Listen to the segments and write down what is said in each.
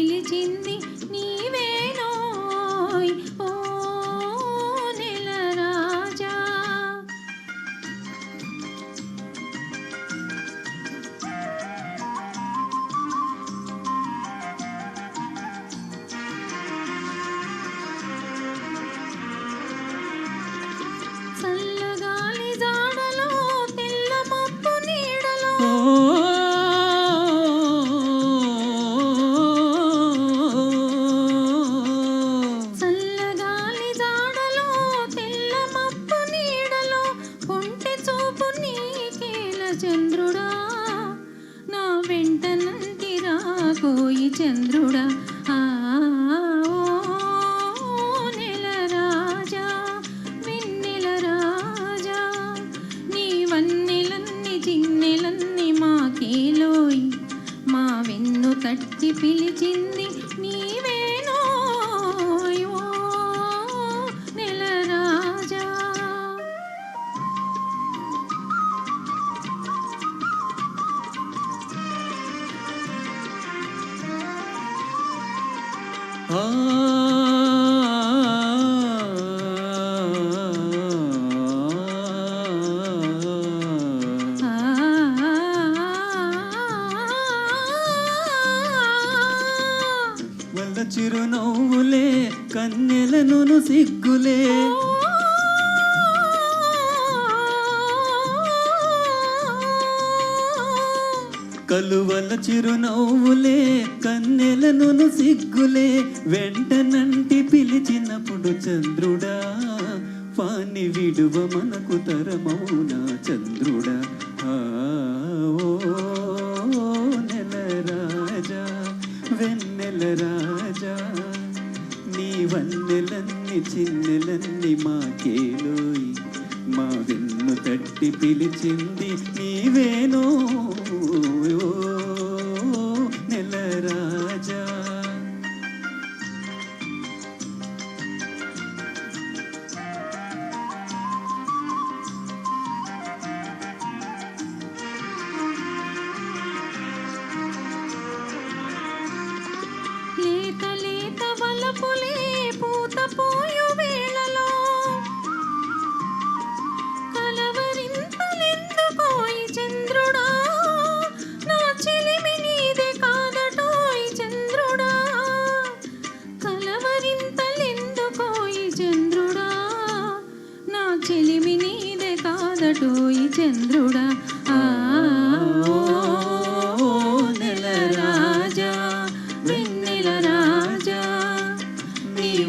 నిలిచింది నీవేనోయ్. ఓ చంద్రుడా నా వెంట నందిరా కోయి చంద్రుడా. వల్ల చిరునవ్వులే కన్నెలను సిగ్గులే కలువల చిరునవ్వులే కన్నెలను సిగ్గులే వెంటనంటి పిలిచినప్పుడు చంద్రుడా పాని విడువ మనకు తరమౌనా చంద్రుడా? ఆ, ఓ నెల రాజా వెన్నెల రాజా నీ వన్నెలన్ని చిన్నెలన్ని మాకేలోయి మా వెన్ను తట్టి పిలిచింది నీవేనో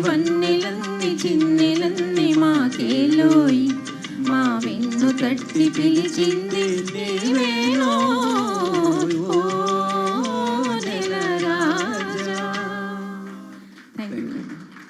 വന്നിലന്നി ചിന്നിലന്നി മാ കേലോയി മാവിന്നു തട്ടി പിലിച്ചിന്തി വേണോ Thank you.